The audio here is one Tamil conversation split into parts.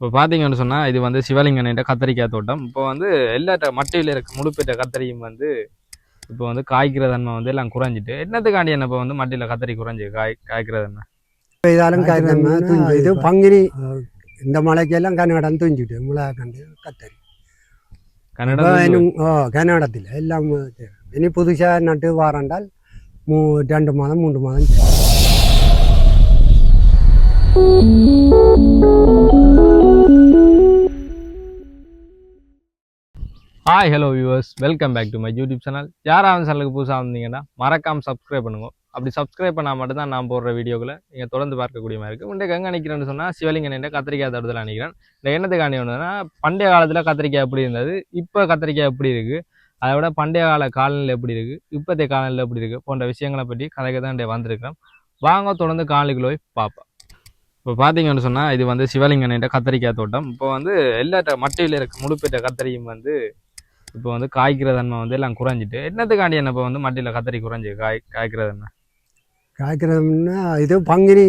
இப்போ பார்த்தீங்கன்னு சொன்னால் இது வந்து சிவலிங்கனிட்ட கத்தரிக்காய் தோட்டம். இப்போ வந்து எல்லா ட- மட்டையில இருக்க முழுப்பேற்ற கத்தரியும் வந்து இப்போ வந்து காய்க்கிற தன்மை வந்து எல்லாம் குறைஞ்சிட்டு என்னத்துக்காண்டி என்ன இப்போ வந்து மட்டியில் கத்தரி குறைஞ்சி காய் காய்க்கிற தன்மை? காய்க்காம துஞ்சு இது பங்கினி இந்த மழைக்கெல்லாம் கன்னடம் துஞ்சிட்டு முளை கண்டு கத்தரி. கன்னடம் ஓ கன்னடத்தில் எல்லாம். இனி புதுசாக நட்டு வாரண்டால் மூ ரெண்டு மாதம் மூன்று மாதம். செய்யும். Hi hello viewers welcome back to my YouTube channel யாராவது சேனலுக்கு புதுசாக வந்தீங்கன்னா மறக்காம சப்ஸ்கிரைப் பண்ணுங்க. அப்படி சப்ஸ்கிரைப் பண்ணால் மட்டும்தான் நான் போடுற வீடியோக்களை நீங்கள் தொடர்ந்து பார்க்கக்கூடிய மாதிரி இருக்குது இன்றைக்கு எங்கே நிற்கிறேன்னு சொன்னால் சிவலிங்கன் கத்திரிக்காய் தோட்டத்தில் நிற்கிறேன் இந்த எண்ணத்துக்காண்டி ஒன்றுனா பண்டைய காலத்தில் கத்திரிக்காய் எப்படி இருந்தது இப்போ கத்திரிக்காய் எப்படி இருக்குது அதை விட பண்டைய கால காலநிலை எப்படி இருக்குது இப்போத்தைய காலநிலை எப்படி இருக்குது போன்ற விஷயங்களை பற்றி கதைக்கு தான் இன்றைய வந்திருக்கிறோம். வாங்க தொடர்ந்து காணொலிக்குள்ள போய் பார்ப்போம். இப்போ பார்த்தீங்கன்னு சொன்னால் இது வந்து சிவலிங்கனிட்ட கத்திரிக்காய் தோட்டம். இப்போ வந்து எல்லா மட்டையில் இருக்க முழுப்பேற்ற கத்தரியும் வந்து இப்போ வந்து காய்க்கிற தன்மை வந்து எல்லாம் குறைஞ்சிட்டு என்னத்துக்காண்டி என்ன இப்போ வந்து மட்டியில் கத்தரி குறைஞ்சி காய் காய்க்கிற தன்மை? காய்க்கிறதுன்னா இது பங்கினி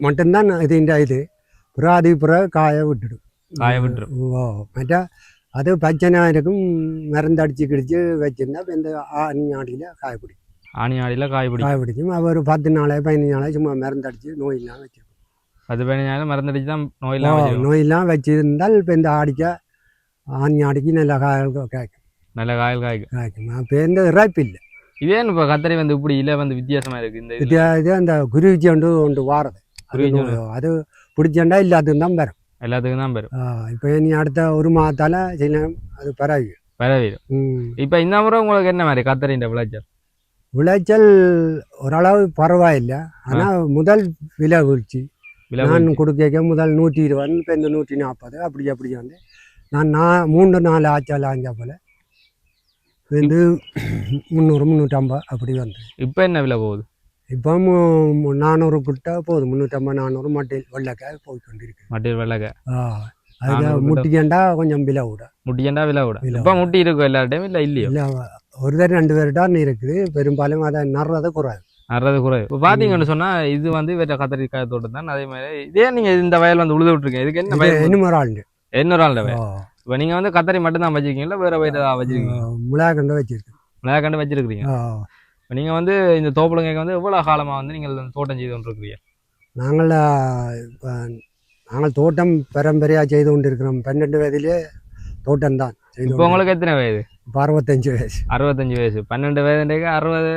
மட்டும்தான் இதுன்ற இது. புறாதி புற காய விட்டுடும். காய விட்டுரும். ஓ மற்ற அது பச்சனையாக இருக்கும் மருந்து அடிச்சு கிடிச்சு வச்சிருந்தா இப்ப இந்த ஆணி ஆடியில் காய பிடிக்கும். ஆணி ஆடியில் காய் பிடிக்கும். காய பிடிக்கும். அது ஒரு பத்து நாளே பதினஞ்சு நாளே சும்மா மருந்து அடிச்சு நோயெல்லாம் வச்சிருக்கும். அது பதினஞ்சாயிரம் மருந்தடிச்சு தான் வச்சிருக்கும். நோயெல்லாம் வச்சிருந்தால் இப்போ இந்த ஆடிக்க ஆணி ஆடிக்கு நல்ல காய காய்க்கும் நல்ல காயல் காய்க்கும் காய்க்கும் இப்போ இந்த இறைப்பு இல்லை இதே இப்போ கத்தரி வந்து இப்படி இல்லை வந்து வித்தியாசமா இருக்கு இந்த இது அந்த குருவிச்சி ஒன்று ஒன்று வாரது அது பிடிச்சண்டா இல்லாதுன்னு தான் வரும் எல்லாத்துக்கும் தான் பெரும் இப்போ நீ அடுத்த ஒரு மாதத்தால் சில அது பரவி பரவிடும். இப்போ இந்த முறை உங்களுக்கு என்ன மாதிரி கத்தரின்ற விளைச்சல் விளைச்சல் ஓரளவு பரவாயில்லை ஆனால் முதல் விலை வீழ்ச்சி நான். கொடுக்க முதல் நூற்றி இருபது இப்போ இந்த நூற்றி நாற்பது அப்படி அப்படி வந்து நான் நான் மூன்று நாலு ஆச்சால் ஆஞ்சா போல். வந்து முந்நூறு முந்நூற்றம்பது அப்படி வந்து. இப்போ என்ன விலை போகுது? இப்போ நானூறு கிட்ட போகுது. முந்நூற்றம்பது நானூறு மட்டில் வெள்ளைக்காய் போய் கொண்டிருக்கு மட்டியில் விலைக்க ஆ கிட்ட. முட்டிக்கண்டா கொஞ்சம் விலை விட முட்டியண்டா விலை விட இப்போ முட்டி இருக்கும் எல்லா டைம் இல்லை இல்லையோ? இல்லை ஒரு தரம் ரெண்டு பேர்தான் இருக்குது. பெரும்பாலும் அதை நடுறது குறைவு. அறது குறைவு. இப்போ பார்த்தீங்கன்னு சொன்னா இது வந்து இவற்ற கத்தரிக்காய் தோட்டம் தான் அதே மாதிரி இதே நீங்க இந்த வயல் வந்து உழுது விட்டுருக்கீங்க. இதுக்கு என்ன வயல்? இன்னும் ஒரு இன்னொரு ஆள் இப்போ நீங்க வந்து கத்தரி மட்டும் தான் வச்சிருக்கீங்களா? வேற வயல் ஏதாவது வச்சிருக்கீங்க முளையாக்கண்டு வச்சிருக்கு. நிறைய கண்டு வச்சிருக்கீங்க ஆ. இப்போ நீங்க வந்து இந்த தோப்புலங்க வந்து எவ்வளவு காலமா வந்து நீங்கள் தோட்டம் செய்து கொண்டிருக்கிறீங்க? நாங்கள் நாங்கள் தோட்டம் பரம்பரையாக செய்து கொண்டிருக்கிறோம். பன்னெண்டு வயதிலே தோட்டம் தான் இப்போ உங்களுக்கு எத்தனை வயது? இப்போ அறுபத்தஞ்சு வயசு. அறுபத்தஞ்சு வயசு. பன்னெண்டு வயதுக்கு அறுபது.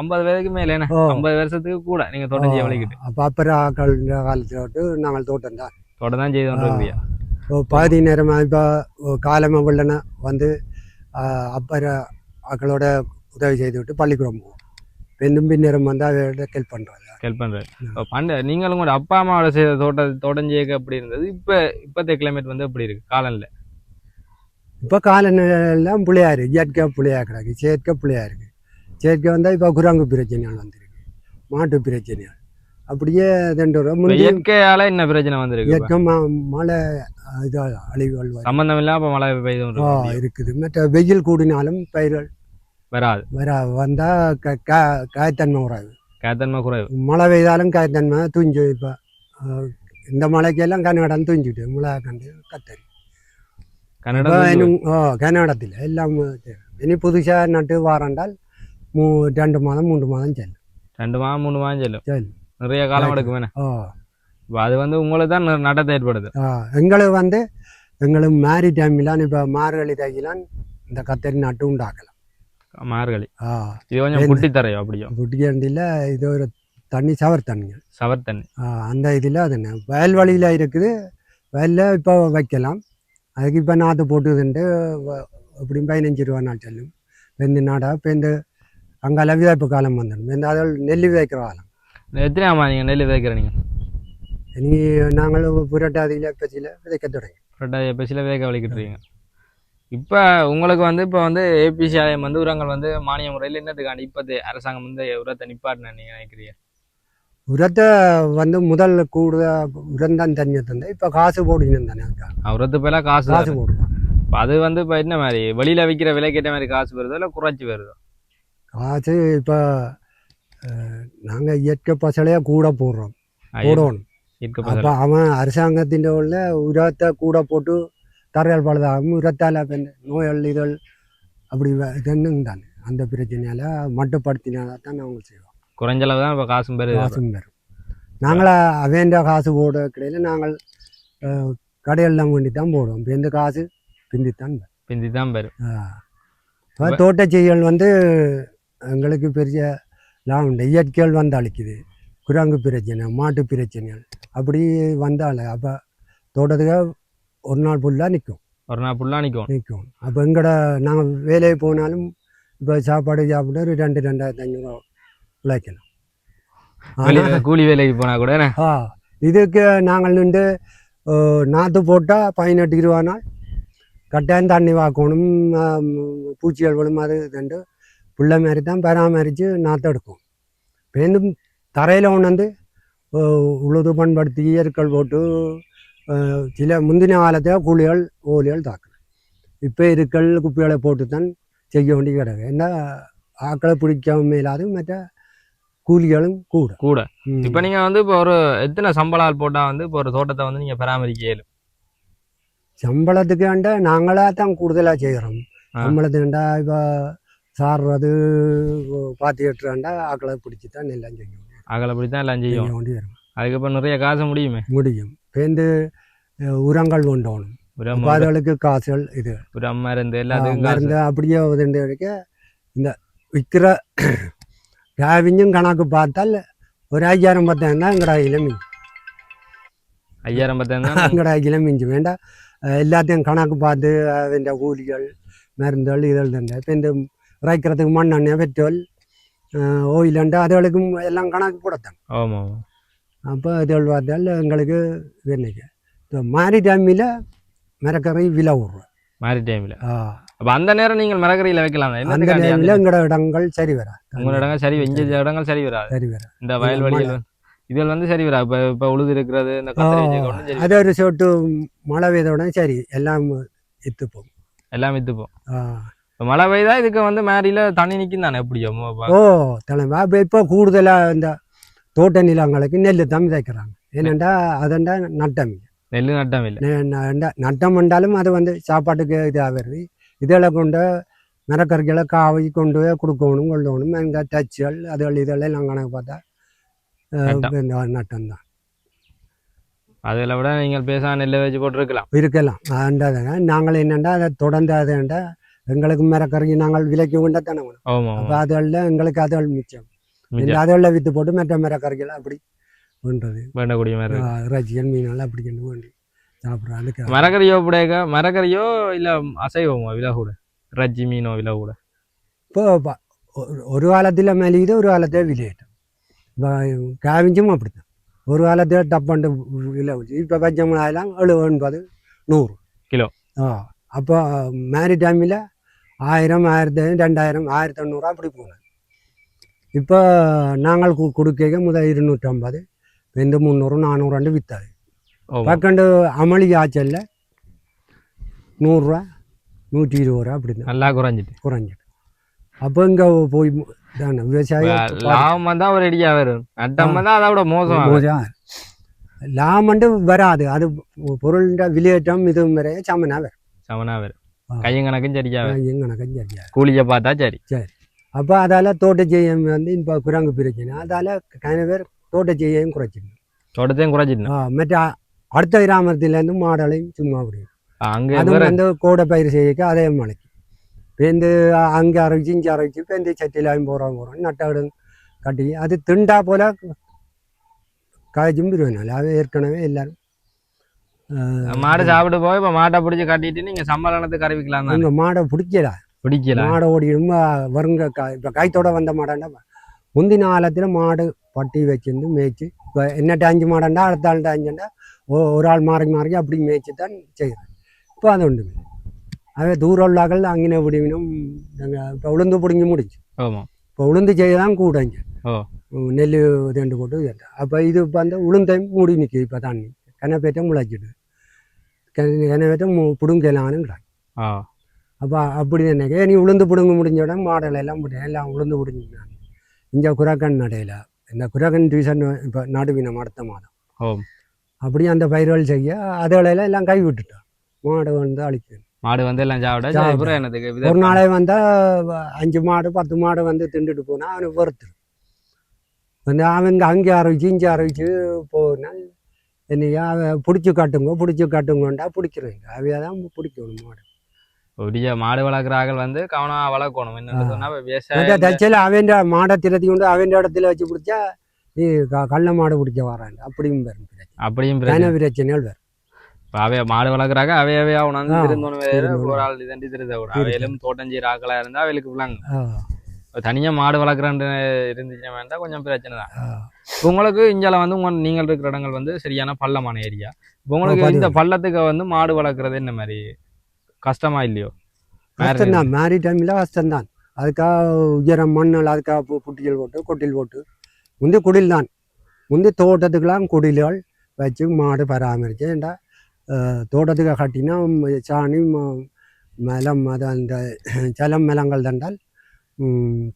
ஐம்பது வயதுக்கு மேல ஐம்பது வருஷத்துக்கு கூட நீங்க தோட்டம் செய்ய வலிக்கிட்டு அப்போ அப்புறம் காலத்தில் நாங்கள் தோட்டம் தான். தோட்டம் தான் செய்து கொண்டிருக்கிறீங்க. பாதி நேரமாக இப்போ காலமாக வெள்ளன வந்து ஆ, அப்புறம் ஆக்களோட உதவி செய்து விட்டு பள்ளிக்கூடம் போவோம். பெண்ணும் பின்னரும் வந்து அதோட ஹெல்ப் பண்ணுறாங்க ஹெல்ப் இப்போ பண்ட நீங்களும் கூட அப்பா அம்மாவோட செய்த தோட்டம் செய்ய எப்படி இருந்தது? இப்போ இப்போதைய கிளைமேட் வந்து எப்படி இருக்கு? காலநிலை. இப்போ காலநிலையெல்லாம் புள்ளையாரு இயற்கை புள்ளையா கிடக்கு. செயற்கை புள்ளையா இருக்கு. செயற்கை வந்தால் இப்போ குரங்கு பிரச்சனைகள் வந்திருக்கு. மாட்டு பிரச்சனைகள். அப்படியே ரெண்டு ரூபா இயற்கையால என்ன பிரச்சனை வந்திருக்கு இப்ப? இயற்கை ம- மழை இது அழிவுகள். சம்பந்தம் இல்லாம மழை பெய்து ஆ, கொண்டிருக்கு. இருக்குது. மற்ற வெயில் கூடினாலும் பயிர்கள் வராது. வர கா- காய்த்தன்மை வராது கேத்தன்மை குறைவு. மழை பெய்தாலும் காய்த்தன்மை துஞ்சு இப்போ இந்த மழைக்கெல்லாம் கன்னடம் துஞ்சிட்டு மழை கண்டு கத்தரி. கன்னடம் வந்து ஓ கன்னடத்தில் எல்லாம் இனி புதுசாக நட்டு வாரண்டால் மூ ரெண்டு மாதம் மூன்று மாதம் செல்லும். ரெண்டு மாதம் மூணு மாதம் செல்லும். செல்லும். நிறைய காலம். எடுக்கும் என்ன அது வந்து உங்களுக்கு தான் நடத்தை ஏற்படுது. எங்களுக்கு வந்து எங்களுக்கு மாரி டைம்லாம் இப்போ மார்கழி தைக்கலாம் இந்த கத்தரி நட்டு உண்டாக்கலாம். மார்கழி. இது கொஞ்சம்? புட்டி தரையும் அப்படியும் குட்டியாண்டியில் இது ஒரு தண்ணி சவர் தண்ணிங்க சவர் தண்ணி. அந்த இதில் அது என்ன? வயல் வழியில் இருக்குது. வயலில் இப்போ வைக்கலாம். அதுக்கு இப்போ நாற்று போட்டுதுன்ட்டு வ- எப்படியும் பதினஞ்சு ரூபா நாள் செல்லும். வெந்து நாடா இப்போ இந்த அங்கால விதைப்பு காலம் வந்துடும். இந்த அதில் நெல் விதைக்கிற காலம். எத்தனை ஆமா நீங்க நெல் விதைக்கிற நீங்க இனி நாங்கள் புரட்டாதியில் பச்சியில் விதைக்க தொடங்கி ரெண்டாயிரம் எப்பசில விதைக்க வலிக்கிட்டு இருக்கீங்க இப்போ உங்களுக்கு வந்து இப்போ வந்து ஏபிசி ஆலயம் வந்து உரங்கள் வந்து மானிய முறையில் என்னத்துக்காண்டி இப்போது அரசாங்கம் வந்து உரத்தை நிப்பாட்டுன்னு நீங்க நினைக்கிறீங்க? உரத்தை வந்து முதல்ல கூட உரம் தான் தண்ணி தந்தேன். இப்போ காசு போடுங்கன்னு தானே உரத்து பேல காசு காசு தான். போடுறோம் இப்ப அது வந்து இப்போ என்ன மாதிரி? வெளியில விற்கிற விலைக்கு ஏற்ற மாதிரி காசு வருதோ இல்லை குறைச்சி வருதோ? காசு இப்போ நாங்கள் இயற்கை பசலையாக கூட போடுறோம். போடணும். அப்போ அவன் அரசாங்கத்தின் உள்ள உரத்தை கூட போட்டு தரையால் பழுதாகும் உரத்தால் நோய்கள் இதழ் அப்படி இதுன்னு தானே. அந்த பிரச்சனையால் மட்டுப்படுத்தினால தான் அவங்க செய்வோம். குறைஞ்சளவு தான் இப்போ காசும் பெரும் காசும் பெரும் நாங்களா அவன் காசு போட கிடையில நாங்கள் கடையெல்லாம் வேண்டி தான் போடுவோம். இப்போ எந்த காசு பிந்தித்தான் பிந்தி தான் பெரும் இப்போ தோட்ட செய்யல் வந்து எங்களுக்கு பெரிய லாபம் உண்டு இயற்கைகள் வந்து அழிக்குது குரங்கு பிரச்சனை மாட்டு பிரச்சனைகள் அப்படி வந்தால் அப்போ தோட்டத்துக்கு ஒரு நாள் ஃபுல்லாக நிற்கும் ஒரு நாள் ஃபுல்லாக நிற்கும் நிற்கும் அப்போ எங்கட நாங்கள் வேலைக்கு போனாலும் இப்போ சாப்பாடு சாப்பிட்டு ஒரு ரெண்டு ரெண்டாயிரத்தி ஐநூறுரூவா உழைக்கலாம் வெளியில ஆனா, கூலி வேலைக்கு போனா கூட ஆ இதுக்கு நாங்கள் நின்று நாற்று போட்டால் பதினெட்டு இருபது நாள். கட்டாயம் தண்ணி வாக்கணும் பூச்சிகள் விழும் அது இதுண்டு பிள்ளை மாதிரி தான் பராமரித்து நாற்று எடுக்கும். பேருந்து தரையில் கொண்டாந்து உழுது பண்படுத்தி இயற்கை போட்டு சில முந்தின காலத்தில் கூலிகள் ஓலிகள் தாக்கணும் இப்போ இருக்கல் குப்பிகளை போட்டு தான் செய்ய வேண்டி கிடக்கு. என்ன ஆக்களை பிடிக்காம இல்லாது மற்ற கூலிகளும் கூட. கூட. இப்போ நீங்க வந்து இப்போ ஒரு எத்தனை சம்பளால் போட்டா வந்து இப்போ ஒரு தோட்டத்தை வந்து நீங்க பராமரிக்க இயலும் சம்பளத்துக்கு வேண்ட நாங்களாக தான் கூடுதலாக செய்கிறோம். சம்பளத்துக்கு வேண்டா இப்போ சாடுறது பாத்தி எட்டுறாண்டா ஆக்களை பிடிச்சி தான் எல்லாம் செய்யும். ஆக்களை பிடிச்சி தான் எல்லாம் செய்யும். கொண்டு வரும் அதுக்கப்புறம் நிறைய காசு முடியுமே? முடியும். பேருந்து உரங்கள் கொண்டு வரணும் அதுகளுக்கு காசுகள் இது. உரம் மருந்து எல்லாத்துக்கும் மருந்து அப்படியே இதுன்ற வரைக்கும் இந்த விற்கிற ராவிஞ்சும் கணக்கு பார்த்தால் ஒரு ஐயாயிரம் பத்தாயிரம் தான் எங்கடா இளமிஞ்சி ஐயாயிரம் பத்தாயிரம் தான்? எங்கடா இளமிஞ்சி வேண்டாம் எல்லாத்தையும் கணக்கு பார்த்து அதுன்ற கூலிகள் மருந்துகள் இதழ் தண்டை இப்போ இந்த இறைக்கிறதுக்கு மண்ணெண்ணெய் பெட்ரோல் ஓயிலண்டு அதுகளுக்கும் எல்லாம் கணக்கு போடத்தான். ஆமா ஆமா. அப்போ இதழ் பார்த்தால் எங்களுக்கு என்னைக்கு இந்த மாரி டைமில் மரக்கறி விலை விடுறோம் மாறி டைம்ல அப்ப அந்த நேரம் நீங்கள் மரக்கறியில வைக்கலாம் அந்த அந்த- எங்களோட இடங்கள் சரி வரா உங்களோட இடங்கள் சரி இங்க இடங்கள் சரி வராது. சரி வரா இந்த வயல்வெளிகள் வந்து- இதில் வந்து சரி வராது. இப்போ இப்போ உழுது இருக்கிறது இந்த அது ஒரு சொட்டு மழை பெய்தோட சரி எல்லாம் இத்து போகும். எல்லாம் வித்துப்போம் ஆ. இப்போ மழை பெய்தா இதுக்கு வந்து மேரியில தண்ணி நிற்கும் தானே எப்படியோ ஓ தலைமை இப்போ கூடுதலாக இந்த தோட்ட நிலங்களுக்கு நெல் தான் விதைக்கிறாங்க. ஏனெண்டா அதண்டா நட்டம் நெல் நட்டம் இல்லை. நட்டம் பண்ணாலும் அது வந்து சாப்பாட்டுக்கு இதாக வருது. இதில் கொண்டு மரக்கறிகளை காவை கொண்டு போய் கொடுக்கணும் கொள்ளணும். இந்த டச்சுகள் அதுகள் இதெல்லாம் எல்லாம் கணக்கு பார்த்தா நட்டம். தான். அதில் விட நீங்கள் பேசாம நெல்லை வச்சு போட்டுருக்கலாம். இருக்கலாம். அண்டதுங்க நாங்கள் என்னென்னா அதை தொடர்ந்து அதுண்டா எங்களுக்கு மரக்கறி நாங்கள் விலைக்கு கொண்டா தானே அப்போ அதுகளில் எங்களுக்கு அதுகள் மிச்சம். மிச்சம். அதுகளில் விற்று போட்டு மற்ற மரக்கறிகளை அப்படி வேண்டது வேண்டக்கூடிய மாதிரி. இறைச்சிகள் மீனெல்லாம் அப்படி கொண்டு வேண்டி சாப்பிட்றோம். அதுக்கு மரக்கறியோ புடையக்க? மரக்கறியோ இல்ல அசைவமோ விலை கூட? ரஜ்ஜி மீனோ விலை கூட? இப்போ ஒரு- காலத்தில் மெலியுது ஒரு காலத்தில் விலையிட்டோம் காவிஞ்சும் அப்படித்தான். ஒரு காலத்தில் டப்பாண்டு விலை இப்போ பச்சை மிளகாயெல்லாம் எழுபது எண்பது நூறு. கிலோ. ஆ அப்போ மேரி டைமில் ஆயிரம் ஆயிரத்தி ஐநூறு, ரெண்டாயிரம் ஆயிரத்தி ஐநூறுரூவா அப்படி போனது இப்போ நாங்கள் கொடுக்க முதல் இருநூற்றம்பது ரெண்டு முந்நூறு நானூறு விற்றாது ஆமா பக்கண்டு அமளி ஆச்சல்ல நூறுரூவா நூற்றி இருபது ரூபா அப்படி தான் நல்லா குறைஞ்சிட்டு குறைஞ்சிட்டு அப்போ இங்கே போய் தானே விவசாயம் லாபம் வந்தா ஒரு அடியா வரும் நட்டம் வந்தா அதை விட மோசம். மோசம். லாமண்டு வராது அது பொருளின் விலையேற்றம் இது வரைய சமனா வரும் சமனா வரும். கையும் கணக்கும் சரியா வரும் எங்கனக்கு சரியா கூலியை பார்த்தா சரி. அப்போ அதால் தோட்டச்செய்யம் வந்து இப்போ குரங்கு பிரச்சனை. அதால் கன பேர் தோட்டச்செய்யம் குறைச்சிடணும் தோட்டத்தையும் குறைச்சிடணும் மற்ற அடுத்த கிராமத்துலேருந்து மாடலையும் சும்மா விடும் அங்க வேற வந்து கோடை பயிர் செய்யக்க அதே மழைக்கு பேருந்து அங்கே அரைச்சி இங்கே அரைச்சி பேருந்து சட்டியில் போகிறோம் போகிறோம் நட்டவிடு கட்டி. அது திண்டா போல காய்ச்சும் பிரிவினால அது ஏற்கனவே எல்லாரும் மாடு சாப்பிட்டு போய் இப்ப மாட்டை பிடிச்சி கட்டிட்டு நீங்க சம்மரணத்துக்கு அறிவிக்கலாம் தான்? மாடை பிடிக்கல. பிடிக்கல. மாடை ஓடிடும் வருங்க கா இப்போ காய்த்தோட வந்த மாடாண்டா முந்தின காலத்தில் மாடு பட்டி வச்சிருந்து மேய்ச்சி இப்போ என்னட்ட அஞ்சு மாடண்டா அடுத்த ஆள்கிட்ட அஞ்சுண்டா ஒரு ஆள் மாறி மாறி அப்படி மேய்ச்சி தான் செய்கிறேன் இப்போ அது உண்டு அதே தூர உள்ளாக்கள் அங்கே விடுவினும் இப்போ உளுந்து பிடுங்கி முடிஞ்சு. ஆமா. இப்போ உளுந்து செய்ய தான் கூடங்க. நெல் தேண்டு போட்டு அப்போ இது இப்போ அந்த உளுந்தையும் மூடி நிற்குது இப்போ தண்ணி கனப்பேற்ற முளைச்சிடுது கனப்பேற்ற பிடுங்கலான்னு அப்போ அப்படி நினைக்க நீ உளுந்து பிடுங்க முடிஞ்ச உடனே மாடல் எல்லாம் எல்லாம் உளுந்து பிடுங்கினாங்க இங்கே குரக்கன் நடையில். இந்த குரக்கன் டிவிஷன் இப்போ நடுவினம் அடுத்த மாதம். ஓ அப்படி அந்த பயிர்கள் செய்ய அதுகளெல்லாம் எல்லாம் கை விட்டுட்டான் மாடு வந்து அழிக்கணும். மாடு வந்து எல்லாம் சாப்பிட ஒரு நாளே வந்தால் அஞ்சு மாடு பத்து மாடு வந்து திண்டுட்டு போனால் அவனுக்கு வெறுத்துரும். வந்து அவங்க அங்கே ஆரம்பிச்சு இங்கே ஆரம்பிச்சு போனால் என்னையா பிடிச்சி காட்டுங்க பிடிச்சி காட்டுங்கண்டா பிடிக்கிறேங்க அவையாக தான் பிடிக்கணும் மாடு. ஒடிய மாடு வளர்க்குற ஆக்கள் வந்து கவனமா வளர்க்கணும். என்னன்னு விவசாயம் தச்சல அவன் மாடை திரத்தி கொண்டு அவன் இடத்துல வச்சு பிடிச்சா நீ கள்ள மாடு பிடிக்க வரான் அப்படியும் வரும் அப்படியும் பிரச்சனைகள் வரும். இப்ப அவைய மாடு வளர்க்குறாங்க அவையவே உணர்ந்து ஆ, திருந்தோணும். ஒரு ஆள் இதண்டி திருந்த திருந்த. அவையிலும் தோட்டம் செய்யற ஆக்களா இருந்தா அவைகளுக்கு விளங்கும். ஆ, இப்ப தனியா மாடு வளர்க்குறேன்னு இருந்துச்சுன்னா வேண்டாம் கொஞ்சம் பிரச்சனை தான். உங்களுக்கு இந்தியால வந்து உங்க நீங்கள் இருக்கிற இடங்கள் வந்து சரியான பள்ளமான ஏரியா. உங்களுக்கு. இந்த பள்ளத்துக்கு வந்து மாடு வளர்க்குறது என்ன மாதிரி? கஷ்டமா இல்லையோ? கஷ்டம்தான். மேரி டைமில் கஷ்டம்தான். அதுக்காக உயரம் மண்ணல் அதுக்காக புட்டிகள் போட்டு கொட்டில் போட்டு. முந்தி குடில் தான் முந்தி தோட்டத்துக்கெல்லாம் குடில்கள் வச்சு மாடு பராமரிச்சு அஹ், தோட்டத்துக்கு கட்டினா சாணி மலம் அது அந்த சலம் மலங்கள் தண்டால்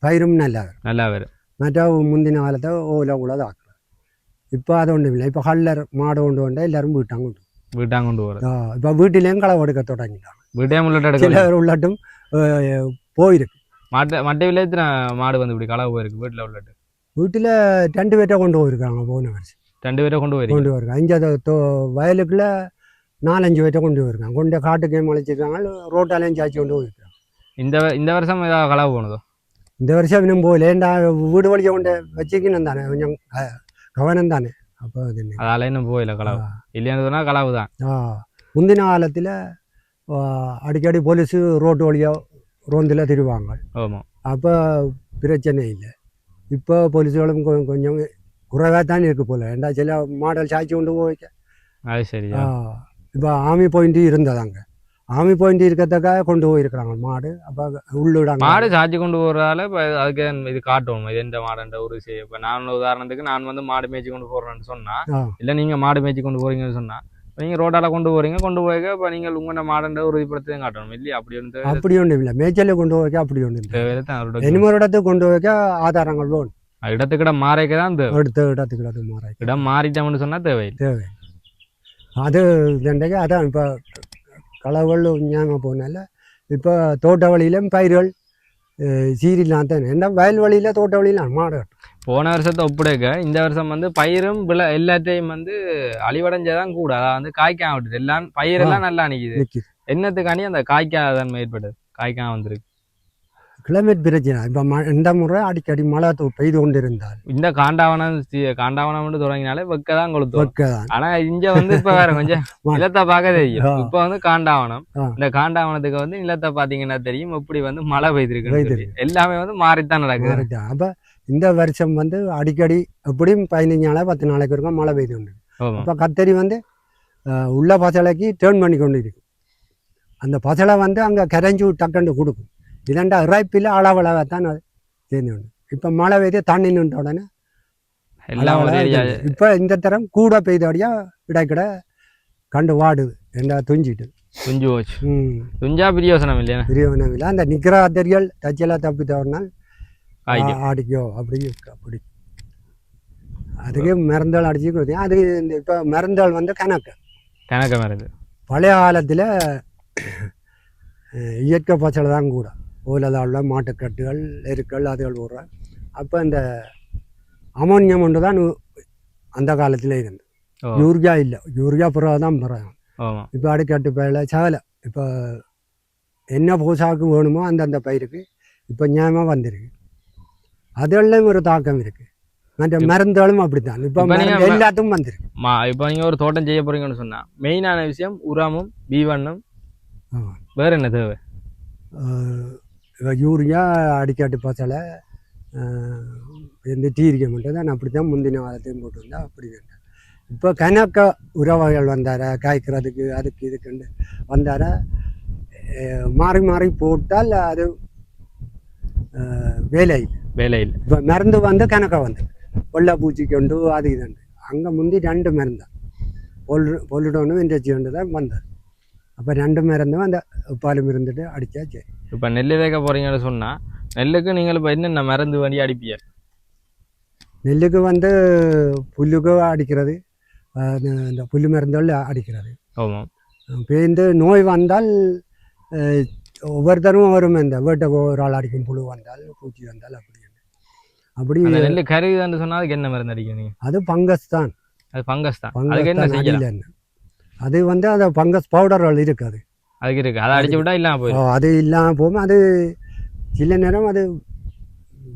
பயிரும் நல்லா நல்லா வரும் மற்ற முந்தின காலத்தை ஓலை கூட ஆக்குறோம் இப்போ அது ஒன்றும் இல்லை இப்போ கல்லர் மாடு கொண்டு வந்தால் எல்லாரும் வீட்டாங்க கொண்டு வீட்டாங்க கொண்டு வரும் இப்போ வீட்டிலேயும் களவு எடுக்க தொடங்கிட்டாங்க வீட்டே முள்ளட்ட எடுக்க சிலர் உள்ளட்டும் போயிருக்கு மட்டை மட்டை விளையத்துல மாடு வந்து இப்படி களவு போயிருக்கு வீட்டுல உள்ளட்டு வீட்டில் ரெண்டு பேர்ட்ட கொண்டு போயிருக்காங்க போன வருஷம் ரெண்டு பேரை கொண்டு போயிருக்கு கொண்டு போயிருக்காங்க அஞ்சாவது வயலுக்குள்ள நாலஞ்சு பேர்ட்ட கொண்டு போயிருக்காங்க கொண்டு காட்டுக்கே முளைச்சிருக்காங்க ரோட்டாலையும் சாய்ச்சி கொண்டு போயிருக்காங்க இந்த இந்த வருஷம் ஏதாவது களவு போனதோ இந்த வருஷம் இன்னும் ஏன்டா வீடு வழியை கொண்டு வச்சுக்கணும் தானே. கொஞ்சம் அஹ், கவனம் தானே. அப்போ அதால இன்னும் போயில களவு. இல்லைன்னு சொன்னா களவு தான். முந்தின காலத்தில் அடிக்கடி போலீஸு ரோட்டு வழியாக ரோந்தில் திருவாங்க. ஆமா. அப்போ பிரச்சனை இல்லை. இப்போ போலீஸுகளும் கொ- கொஞ்சம் குறைவாக தான் இருக்கு போல. ஏண்டா சில மாடல் சாய்ச்சி கொண்டு போய் அது சரி இப்போ ஆமி பாயிண்ட் இருந்ததாங்க ஆமி பாயிண்ட் இருக்கத்தக்காக கொண்டு போயிருக்கிறாங்க. மாடு அப்போ உள்ளிடாங்க. மாடு சாட்சி கொண்டு போறதால இப்ப அதுக்கு இது காட்டணும் இது எந்த மாடுன்ற ஒரு விஷயம் இப்ப நான் உதாரணத்துக்கு நான் வந்து மாடு மேய்ச்சி கொண்டு போறேன்னு சொன்னா ஆ. இல்ல நீங்க மாடு மேய்ச்சி கொண்டு போறீங்கன்னு சொன்னா இப்ப நீங்க ரோட்டால கொண்டு போறீங்க கொண்டு போய் இப்ப நீங்கள் உங்களோட மாடுன்ற உறுதிப்படுத்தையும் காட்டணும். இல்லையா? அப்படி வந்து அப்படி ஒன்றும் இல்லை. மேய்ச்சலில் கொண்டு போய்க்க அப்படி ஒன்றும் இல்லை. இனிமொரு இடத்துக்கு கொண்டு வைக்க ஆதாரங்கள் வேணும். இடத்துக்கிட மாறைக்க தான் தேவை. அடுத்த இடத்துக்கு இடத்துக்கு மாறாய் இடம் மாறிட்டோம்னு சொன்னா தேவையில்லை. தேவை அது அதான் இப்போ களவுகள் ஞாபகம் போனால இப்போ தோட்ட வழியிலும் பயிர்கள் அஹ், சீரிலாம் தான் என்ன வயல் வழியில் தோட்ட வழியிலாம் மாடு. போன வருஷத்தை ஒப்பிடுக்க இந்த வருஷம் வந்து பயிரும் விளை எல்லாத்தையும் வந்து அழிவடைஞ்சதான் கூட அதாவது வந்து காய்க்காம விட்டுது எல்லாம் பயிரெல்லாம் நல்லா நிற்கிது என்னத்துக்காண்டி அந்த காய்க்காத தன்மை ஏற்படுது காய்க்காம வந்திருக்கு கிளைமேட் பிரச்சனை. இப்போ ம இந்த முறை அடிக்கடி மழை பெய்து கொண்டிருந்தால். இந்த காண்டாவனம் காண்டாவனம் தொடங்கினாலே வெக்க தான் கொளுத்தும். வெக்க தான் ஆனா இங்க வந்து இப்ப வேற கொஞ்சம் நிலத்தை பார்க்க தெரியும். இப்ப வந்து காண்டாவனம். இந்த காண்டாவனத்துக்கு வந்து நிலத்தை பாத்தீங்கன்னா தெரியும் எப்படி வந்து மழை பெய்திருக்கு. எல்லாமே வந்து மாறித்தான் நடக்குது. அப்போ இந்த வருஷம் வந்து அடிக்கடி எப்படியும் பதினஞ்சு நாளா பத்து நாளைக்கு இருக்கும் மழை பெய்து கொண்டு அப்போ கத்தரி வந்து உள்ள பசலைக்கு டேர்ன் பண்ணி கொண்டு இருக்கு. அந்த பசலை வந்து அங்கே கரைஞ்சு டக்குன்னு கொடுக்கும். இதண்டா இறைப்பில் அளவளவாக அது தெரியும் இப்போ மழை பெய்து தண்ணி நின்ற உடனே இப்போ இந்த தரம் கூட பெய்தபடியா இடைக்கிட கண்டு வாடுது ரெண்டா துஞ்சிட்டு துஞ்சு போச்சு துஞ்சா பிரியோசனம் இல்லையா பிரியவனவில் அந்த நிக்கிராத்தரியல் தச்சலா தப்பி தவறினால் காய்க்கும் ஆடிக்கோ அப்படி அப்படி அதுக்கு மருந்தாள் அடிச்சு கொடுத்தேன் அது இந்த இப்போ மருந்தாள் வந்து கணக்கு கணக்க மருந்து பழைய காலத்தில் இயற்கை பச்சளை தான் கூட ஓலதாளில் மாட்டுக்கட்டுகள் எருக்கள் அதுகள் போடுறேன் அப்போ இந்த அமோனியம் ஒன்று தான் அந்த காலத்தில் இருந்து. யூரியா இல்லை. யூரியா பிறகு தான் பிறகு. இப்போ அடிக்கட்டு பயில சகலை. இப்போ என்ன போசாக்கு வேணுமோ அந்தந்த பயிருக்கு இப்போ ஞாபகம் வந்திருக்கு. அதெல்லாம் ஒரு தாக்கம் இருக்கு. மற்ற மருந்துகளும் அப்படித்தான். இப்போ எல்லாத்துக்கும் வந்திருக்கு. இப்போ நீங்க ஒரு தோட்டம் செய்ய போறீங்கன்னு சொன்னா மெயினான விஷயம் உரமும் பீவண்ணும். வேற என்ன தேவை? இப்ப யூரியா அடிக்காட்டு பசலை இந்த டீரிக்க மட்டும் தான் அப்படி தான் முந்தின காலத்தையும் போட்டிருந்தா அப்படி தான் இப்போ கணக்க உறவுகள் வந்தார? காய்க்கிறதுக்கு அதுக்கு இதுக்குண்டு வந்தார? மாறி மாறி போட்டால் அது ஆஹ் வேலை இல்லை வேலையில் இப்போ மருந்து வந்து கணக்க வந்து. வெள்ளை பூச்சிக்கு உண்டு அது இதுண்டு அங்கே முந்தி ரெண்டு மருந்து. பொல்லு பொல்லுடணும் இன்றைச்சி ஒன்று தான் வந்தது. அப்போ ரெண்டு மருந்தும் அந்த உப்பாலும் இருந்துட்டு அடித்தா சரி இப்போ நெல் வைக்க போறீங்கன்னு சொன்னா நெல்லுக்கு நீங்கள் இப்போ என்னென்ன மருந்து வண்டி அடிப்பீங்க? நெல்லுக்கு வந்து புல்லுக்கு அடிக்கிறது இந்த புல்லு மருந்துகள் அடிக்கிறது. ஆமாம் இப்போ இந்த நோய் வந்தால் ஒவ்வொருத்தரும் வரும் இந்த வீட்டை ஒரு ஆள் அடிக்கும் புழு வந்தால் பூச்சி வந்தால் அப்படி அப்படி நெல் கருகுதான்னு சொன்னா அதுக்கு என்ன மருந்து அடிக்கும் நீங்க? அது பங்கஸ் தான். அது தான். பங்கஸ் அதுக்கு என்ன தான் செய்யலாம்? அடியில் என்ன? அது வந்து அந்த பங்கஸ் பவுடர்கள் இருக்குது. அதுக்கு இருக்கு. அதை அடிச்சு விட்டா இல்லாம ஓ, போயிடும் அது இல்லாமல் போகும். அது சில நேரம் அது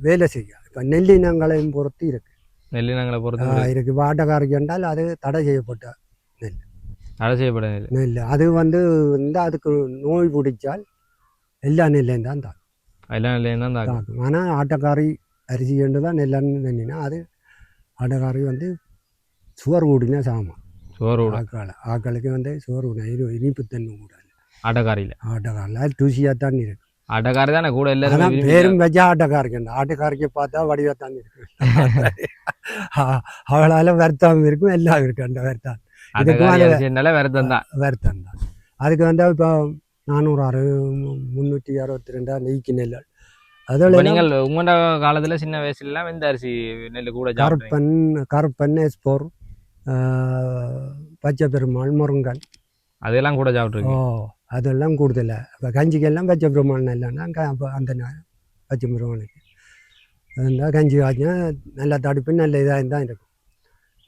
வேலை செய்யும் இப்போ நெல்லினங்களையும் பொறுத்து இருக்கு. நெல்லினங்களை பொறுத்த ஆ, இருக்கு. இப்போ ஆட்டக்காரருக்கு என்றால் அது தடை செய்யப்பட்ட தடை செய்யப்பட நெல். நெல். அது வந்து வந்து அதுக்கு நோய் பிடிச்சால் எல்லா நெல்லையும் தான் தாக்கும். எல்லாம் நெல்லையும் தான் தாக்கும். ஆனால் ஆட்டக்காரி அரிசி என்று தான் நெல்லன்னு நின்னா அது ஆட்டக்காரி வந்து சுவர் கூடினா சாமான் சோறு ஆக்கள் ஆக்களுக்கு வந்து சுவர் கூடினா இரு இனிப்புத்தன்மை கூடாது ஆட்டக்காரியில. ஆட்டக்காரில் தூசியாக தான் இருக்கு. ஆட்டக்காரி தானே கூட விரும்பி பேரும் வச்சா ஆட்டக்காரிக்கு ஆட்டக்காரிக்கு பார்த்தா வடிவாக தான் இருக்கு. அவளால் வருத்தம் இருக்கும் எல்லாம் இருக்கு அந்த வருத்தம். இதுக்கு வருத்தம் தான். வருத்தம் தான். அதுக்கு வந்து இப்போ நானூறு அறு முந்நூற்றி அறுபத்தி ரெண்டா நெய்க்கு நெல். அதில் நீங்கள் உங்களோட காலத்துல சின்ன வயசுல எல்லாம் வெந்த அரிசி நெல் கூட கருப்பன் கருப்பன் எஸ்போர் பச்சை பெருமாள் முருங்கன். அதெல்லாம் கூட ஓ சாப்பிட்ருக்கீங்க அதெல்லாம் கூடுதல்? இப்போ கஞ்சிக்கெல்லாம் பச்சை பெருமாள் இல்லைன்னா அப்ப அந்த பச்சை பெருமாளுக்கு. அந்த கஞ்சி காய்ச்சினா நல்ல தடுப்பு நல்ல இதாக தான் இருக்கும்.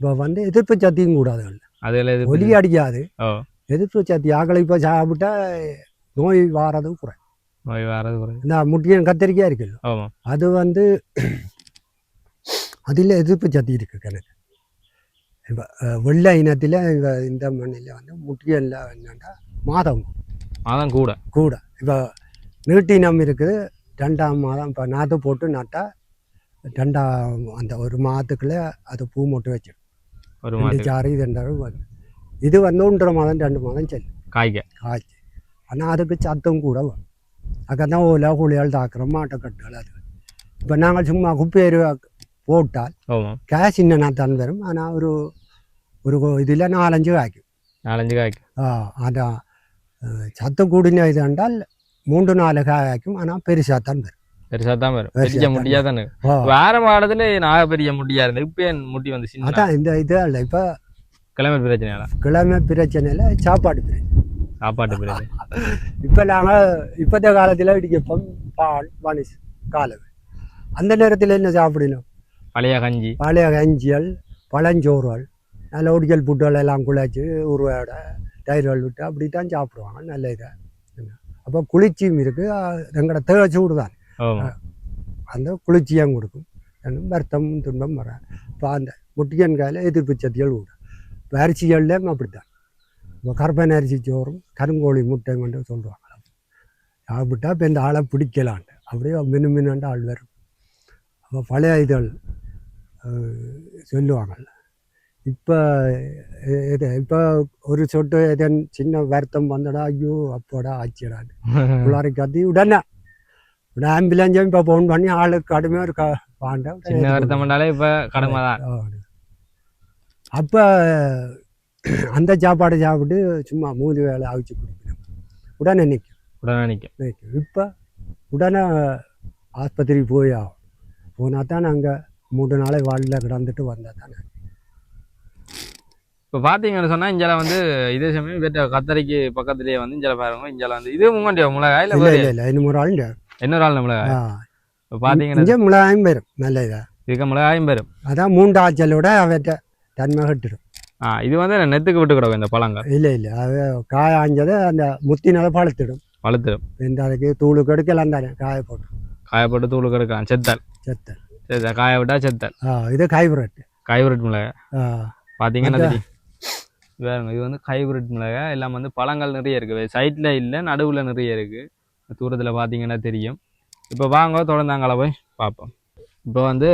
இப்போ வந்து எதிர்ப்பு சத்தியும் கூடாது அதுல. ஒலி அடிக்காது. ஓ. எதிர்ப்பு சக்தி ஆக்களை இப்போ சாப்பிட்டா நோய் வாரது குறை. நோய் வர்றது குறையும் இந்த முட்டியன் கத்திரிக்காய் இருக்குல்ல? அது வந்து அதில் எதிர்ப்பு சக்தி இருக்கு கிணறு இப்போ வெள்ளை இனத்தில் இந்த இந்த மண்ணில் வந்து முட்டியல்ல என்னன்னா மாதம் அதான் கூட. கூட. இப்போ நீட்டினம் இருக்குது. ரெண்டாம் மாதம் இப்போ நாற்று போட்டு நட்டால் ரெண்டாம் அந்த ஒரு மாதத்துக்குள்ளே அது பூ மொட்டு வச்சிடும். ஒரு ரெண்டு சாறு இது ரெண்டாவது வந்து இது வந்து ஒன்றரை மாதம் ரெண்டு மாதம் செல்லும் காய்க்க. காய்ச்சி ஆனால் அதுக்கு சத்தம் கூட வரும். அதுதான் ஓலை குளியால் தாக்குற மாட்டக்கட்டுகள் அது. இப்போ நாங்கள் சும்மா குப்பையரு போட்டால் கேஷ் இன்னும் தான் வரும். ஆனால் ஒரு ஒரு இதில் நாலஞ்சு காய்க்கும். நாலஞ்சு காய்க்கு ஆ அதான். சத்தம் கூடின இது என்றால் மூன்று நாலு காய்க்கும். ஆனால் பெருசாக தான் வரும். பெருசா தான் வரும். பெரிய தான் முட்டியா தானே? வேற மாடத்துல நாக பெரிய முட்டியா இருந்தது. இப்ப என் முட்டி வந்து அதான் இந்த இது இல்லை இப்போ கிளம்பி பிரச்சனையால கிழமை பிரச்சனையில் சாப்பாடு பிரச்சனை. சாப்பாட்டு பிரச்சனை. இப்போ நாங்கள் இப்போத்த காலத்தில் இடிக்கப்பம் பால் மனுஷ் காலவை அந்த நேரத்தில் என்ன சாப்பிடணும்? பழைய கஞ்சி. பழைய கஞ்சிகள் பழஞ்சோறுகள் நல்ல ஒடிக்கல் புட்டுகள் எல்லாம் குழச்சி உருவாட தயிர்கள் விட்டு அப்படி தான் சாப்பிடுவாங்க நல்ல இதாக அப்போ குளிர்ச்சியும் இருக்குது எங்களோட தேவை சூடு தான் ஆமா அந்த குளிர்ச்சியும் கொடுக்கும். வருத்தம் துன்பம் வர. இப்போ அந்த முட்டியன் காயில் எதிர்ப்பு சக்திகள் கூட இப்போ அரிசிகள்லேயும் அப்படித்தான். இப்போ கருப்பன் அரிசி சோறும் கருங்கோழி முட்டை கொண்டு சொல்லுவாங்க. சாப்பிட்டா இப்போ இந்த ஆளை பிடிக்கலான்ட்டு. அப்படியே மினு மினுண்டு ஆள் வரும். அப்போ பழைய இதழ் அஹ், சொல்லுவாங்கல்ல இப்போ இது இப்போ ஒரு சொட்டு எதன் சின்ன வருத்தம் வந்தடா ஐயோ அப்போடா ஆச்சிடான்னு பிள்ளாரை கத்தி உடனே உடனே ஆம்புலன்ஸும் இப்போ ஃபோன் பண்ணி ஆளுக்கு கடுமையாக இருக்கா வாண்ட சின்ன வருத்தம் பண்ணாலே இப்ப கடமை தான் அப்போ அந்த சாப்பாடு சாப்பிட்டு சும்மா மூணு வேலை அவிச்சு குடிக்கணும் உடனே நிற்கும் உடனே நிற்கும் நிற்கும் இப்போ உடனே ஆஸ்பத்திரிக்கு போய் ஆகும் போனால் தான் நாங்கள் மூணு நாளை வாழில் கிடந்துட்டு வந்தால் தானே. இப்போ பார்த்தீங்கன்னு சொன்னா இஞ்சால வந்து இதே சமயம் வீட்டு கத்தரிக்கு பக்கத்துலயே வந்து இஞ்சால பாருங்க இஞ்சால வந்து இது முங்கண்டியா மிளகாய் இல்ல இல்லை இல்லை ஒரு ஆள் இன்னொரு ஆள் மிளகாய்? இப்போ பார்த்தீங்கன்னா இங்கே மிளகாயும் வரும் நல்ல இதா. இதுக்கு மிளகாயும் பெரும். அதான் மூன்று ஆச்சலோட அவற்றை தன்மை கட்டிடும் ஆ இது வந்து நெத்துக்கு விட்டு கிடக்கும் இந்த பழங்கள்? இல்லை இல்லை அது காய ஆஞ்சதை அந்த முத்தினால பழுத்திடும். வளர்த்துடும் இந்த அதுக்கு தூளுக்கு எடுக்கலாம் தானே காய போட்டு. காயப்பட்டு தூள் கிடக்கலாம் செத்தல். செத்தல். காய விட்டா செத்தல் இது ஹைபிரிட் மிளகாய். ஆ. பார்த்தீங்கன்னா வேறுங்க இது வந்து ஹைபிரிட் மிளகாய். எல்லாம் வந்து பழங்கள் நிறைய இருக்குது சைட்டில் இல்லை நடுவில் நிறைய இருக்குது தூரத்தில் பார்த்தீங்கன்னா தெரியும். இப்போ வாங்க தொடர்ந்தாங்கள போய் பார்ப்போம் இப்போ வந்து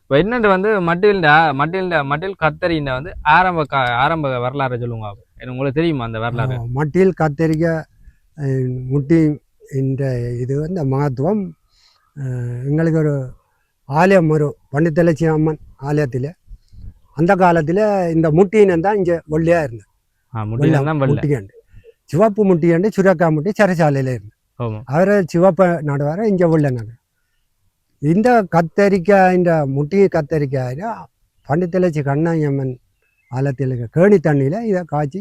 இப்போ என்னட்டு வந்து மட்டில் மட்டில் மட்டில் கத்தரின்ற வந்து ஆரம்ப கா ஆரம்ப வரலாறு. எனக்கு உங்களுக்கு தெரியுமா அந்த வரலாறு? கத்தரிக்காய் அஹ், முட்டி இந்த இது வந்து மகத்துவம் எங்களுக்கு ஒரு ஆலயம் ஒரு பண்டித்தலட்சி அம்மன் ஆலயத்தில். அந்த காலத்தில் இந்த முட்டியினம் தான் இங்கே வெள்ளையாக இருந்தது ஆ முட்டியில் தான் வெள்ளை. முட்டியாண்டு சிவப்பு முட்டியாண்டு சுரக்கா முட்டி சிறைச்சாலையில் இருந்தது ஆமாம் அவரை சிவப்பை நடுவார இங்கே வெள்ளை நடு. இந்த கத்தரிக்காய் இந்த முட்டி கத்தரிக்காய் பண்டித்தலட்சி கண்ணாயம்மன் ஆலத்தில் இருக்க கேணி தண்ணியில் இதை காய்ச்சி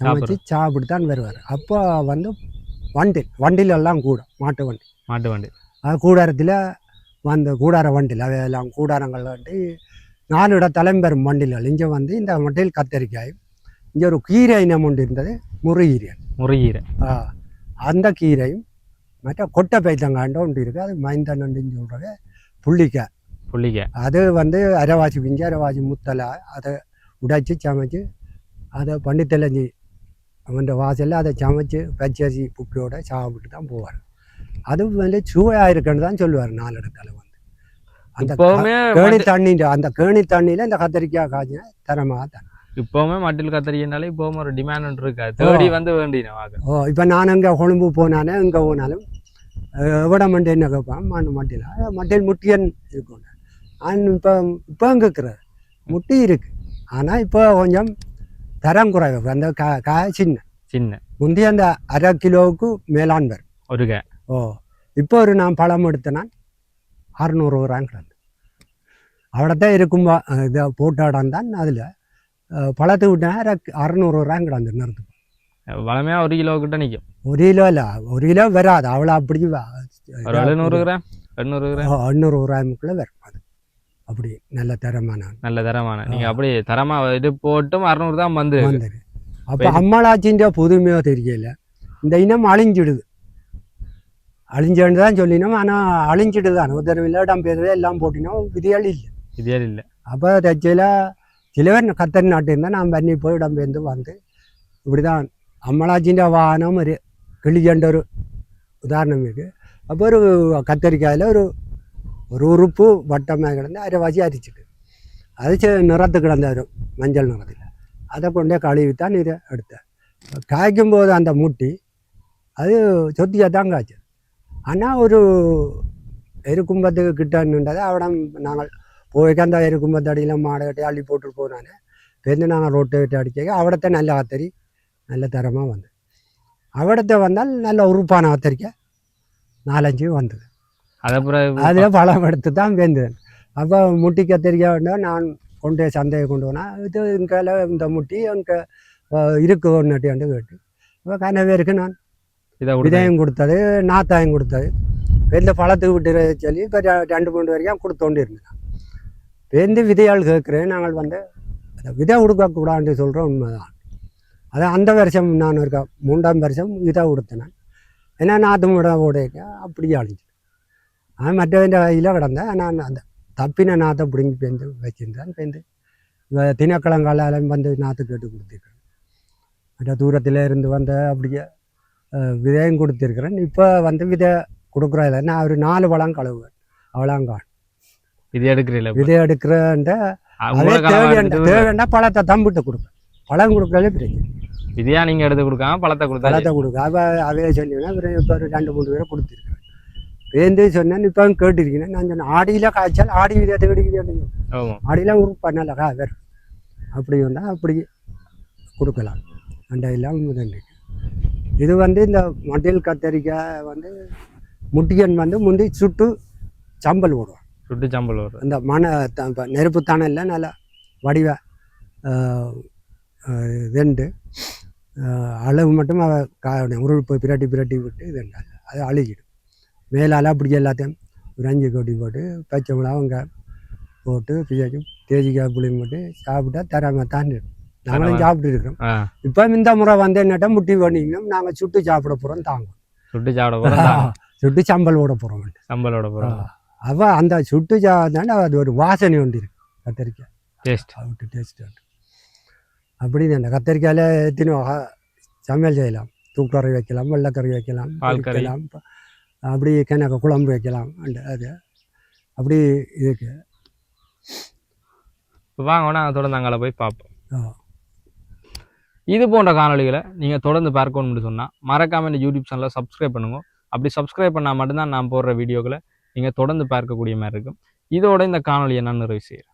சமைச்சு சாப்பிட்டு தான் வருவார். அப்போ வந்து வண்டில் வண்டில் எல்லாம் கூட மாட்டு வண்டி. மாட்டு வண்டி. அது கூடாரத்தில் வந்து கூடார வண்டியில் அவையெல்லாம் கூடாரங்கள் வந்து நாலு இட தலைம்பெறும் வண்டிகள் இங்கே வந்து இந்த மட்டையில் கத்தரிக்காய் இங்கே ஒரு கீரை இனம் ஒன்று இருந்தது முருகீரை. முருகீரை. ஆ, அந்த கீரையும் மற்ற கொட்டை பைத்தங்காண்ட ஒன்று இருக்குது அது மைந்தன்னு சொல்கிறது புள்ளிக்காய். புள்ளிக்காய். அது வந்து அரைவாசி பிஞ்சு அரைவாசி முத்தலை அதை உடைச்சி சமைச்சு அதை பண்ணி தெளிஞ்சு அவன் வாசலில் அதை சமைச்சு பச்சரிசி புப்பியோட சாப்பிட்டு தான் போவார். அது வந்து சுவையாக இருக்குன்னு தான் சொல்லுவார் நாலு இடத்துல வந்து. அந்த கேணி தண்ணி அந்த கேணி தண்ணியில் இந்த கத்திரிக்காய் காய்ச்சினா தரமாக தான் இப்பவுமே மட்டில் கத்தரிக்கனாலே இப்பவும் ஒரு டிமாண்ட் இருக்கா. தேடி வந்து வேண்டின வாங்க ஓ இப்போ நான் இங்கே கொழும்பு போனானே இங்கே போனாலும் எவ்வளோ மண்டை என்ன கேட்பான்? மண் மட்டியில் மட்டையில் முட்டியன் இருக்கும் நான் இப்போ இப்போ கேட்குறாரு முட்டி இருக்கு. ஆனால் இப்போ கொஞ்சம் தரம் குறைவு. அந்த கா காய் சின்ன. சின்ன. முந்தைய அந்த அரை கிலோவுக்கு மேலான் வரும் ஒரு கே. ஓ இப்போ ஒரு நான் பழம் எடுத்தேன்னா அறநூறு ரூபாங்கிறது அவ்வளோதான் இருக்கும் இதை போட்டாடம் தான் அதில் பழத்தை விட்டேன் அறநூறு ரூபாங்கிறது நிறுத்து வளமையாக ஒரு கிலோ கிட்ட நிற்கும் ஒரு கிலோ இல்லை ஒரு கிலோ வராது அவ்வளோ அப்படி எழுநூறு கிராம் எண்ணூறு கிராம். எண்ணூறு கிராமுக்குள்ளே வரும் அது. அப்படி நல்ல தரமான. நல்ல தரமான. நீங்கள் அப்படி தரமாக இது போட்டும் அறநூறு தான் வந்து வந்துரு அப்போ அம்மளாச்சின்ற புதுமையோ தெரியல. இந்த இனம் அழிஞ்சிடுது. அழிஞ்சேன்னு தான் சொல்லினோம். ஆனால் அழிஞ்சிடுது தான் ஒரு தடவை இடம் பேர் எல்லாம் போட்டினோம். விதிகள் இல்லை. இதே இல்ல. அப்போ தச்சையில் சில பேர் கத்தரி நாட்டு இருந்தால் நான் பண்ணி போய் இடம்பெயர்ந்து வந்து இப்படி தான் அம்மளாச்சின்ற வாகனம் ஒரு கிளிஜண்ட ஒரு உதாரணம் இருக்குது அப்போ ஒரு கத்தரிக்காயில் ஒரு ஒரு உறுப்பு வட்டமாக கிடந்து அரைவாசி அரிச்சிட்டு அது சே- நிறத்து கிடந்த ஒரு மஞ்சள் நிறத்தில். அதை கொண்டே கழுவி தான் இதை எடுத்தேன் காய்க்கும் போது அந்த முட்டி அது சொத்தியாக தான் காய்ச்சது ஆனால் ഒരു എരുക്കുമ്പത്ത് കിട്ടാനുണ്ടത് അവിടെ ഞങ്ങൾ പോയേക്കാൻ എരുക്കുമ്പത്തടിയിലും മാട കെട്ടി അള്ളി പോട്ടിട്ട് പോനാണ് പിന്നെ ഞങ്ങൾ റോട്ട് കെട്ടി അടിച്ചേക്ക് അവിടുത്തെ നല്ല കത്തരി നല്ല തരമാണ് വന്നത് അവിടുത്തെ വന്നാൽ നല്ല ഉറുപ്പാണ് കത്തരിക്ക നാലഞ്ച് വന്നത് அதில் பழம் எடுத்து தான் வேந்தேன் அப்போ முட்டி கத்திரிக்க வேண்டும் நான் கொண்டு சந்தையை கொண்டு போனேன் இது இங்கே இந்த முட்டி இங்கே இருக்கு ஒன்றுட்டு கேட்டு இப்போ கனவேருக்கு நான் விதையும் கொடுத்தது நாத்தாயம் கொடுத்தது. இந்த பழத்துக்கு விட்டு சொல்லி இப்போ ரெண்டு மூணு வரைக்கும் கொடுத்தோண்டு இருந்தேன். பேருந்து விதையால் கேட்குறேன் நாங்கள் வந்து அந்த விதை கொடுக்கக்கூடாதுன்னு சொல்கிறோம் உண்மைதான். அது அந்த வருஷம் நான் இருக்கேன் மூன்றாம் வருஷம் விதை கொடுத்தேன் ஏன்னா நாற்று முட அப்படியே அழிஞ்சு. ஆனால் மற்றவன் கையில் கிடந்தேன் நான் அந்த தப்பின நாற்றை பிடுங்கி பேருந்து வச்சுருந்தேன் பேருந்து தினக்கிழங்காலம் வந்து நாற்று கேட்டு கொடுத்துருக்கேன் மற்ற தூரத்தில் இருந்து வந்த அப்படியே விதையும் கொடுத்துருக்குறேன். இப்போ வந்து விதை கொடுக்குறதில்ல நான் ஒரு நாலு பழம் கழுவுவேன் அவ்வளோங்கான் இது எடுக்கிறீல்ல இப்ப. விதை எடுக்கிறேன்ட அதே தேவையான தேவையான பழத்தை தம்பிட்டு கொடுப்பேன். பழம் கொடுக்கறதே பிரச்சனை. விதையா நீங்க எடுத்து கொடுக்காம பழத்தை கொடுத்தா பழத்தை கொடுக்க அவ அவைய சொல்லினா இப்போ ஒரு ரெண்டு மூணு பேரை கொடுத்துருக்கேன் வேந்து சொன்னேன் இப்போ கேட்டிருக்கேன் நான் சொன்னேன் ஆடியில் காய்ச்சால் ஆடி கிடைக்கிறேன் ஆமா. ஆடியில் உருப்பா நல்ல கா வேறு அப்படி வந்தால் அப்படி கொடுக்கலாம். எல்லாம் முதல் இது வந்து இந்த மட்டில் கத்தரிக்காய் வந்து முட்டியன் வந்து முந்தி சுட்டு சம்பல் போடுவான். சுட்டு சம்பல் வரும் இந்த இப்ப நெருப்பு தானல்ல நல்லா வடிவ இதுண்டு அளவு மட்டும் காய உருள்ப்பு பிரட்டி பிரட்டி விட்டு இதுண்டு அது அழுகிடும். மேலால் அப்படி எல்லாத்தையும் ஒரு அஞ்சு கொட்டி போட்டு பச்சை மிளகா போட்டு பியாச்சு தேஜிக்காய் புளியும் போட்டு சாப்பிட்டா தராம தான் நாங்களும். சாப்பிட்டு இருக்கிறோம் இப்போ இந்த முறை வந்து என்னட்டா முட்டி பண்ணிக்கணும் நாங்கள் சுட்டு சாப்பிட போகிறோம் தாங்க. சுட்டு சாப்பிட போறோம் சுட்டு சம்பல் ஓட போகிறோம் சம்பலோட போறோம். அவ அந்த சுட்டு சாதாண்ட அது ஒரு வாசனை உண்டு இருக்கு கத்திரிக்காய். டேஸ்ட் அவுட்டு டேஸ்ட் உண்டு அப்படி இந்த கத்திரிக்காயில் எத்தனை வகை சமையல் செய்யலாம். தூக்கறி வைக்கலாம் வெள்ளைக்கறி வைக்கலாம் பால். வைக்கலாம் அப்படி கிணக்க குழம்பு வைக்கலாம் அந்த அது. அப்படி இருக்கு. வாங்க நாங்கள் தொடர்ந்து அங்கால போய் பார்ப்போம். ஆ. இது போன்ற காணொளிகளை நீங்கள் தொடர்ந்து பார்க்கணும்னு சொன்னால் மறக்காமல் இந்த யூடியூப் சேனலை சப்ஸ்கிரைப் பண்ணுங்க. அப்படி சப்ஸ்கிரைப் பண்ணால் மட்டும்தான் நான் போடுற வீடியோக்களை நீங்கள் தொடர்ந்து பார்க்கக்கூடிய மாதிரி இருக்கும். இதோட இந்த காணொலியை நான் நிறைவு செய்கிறேன்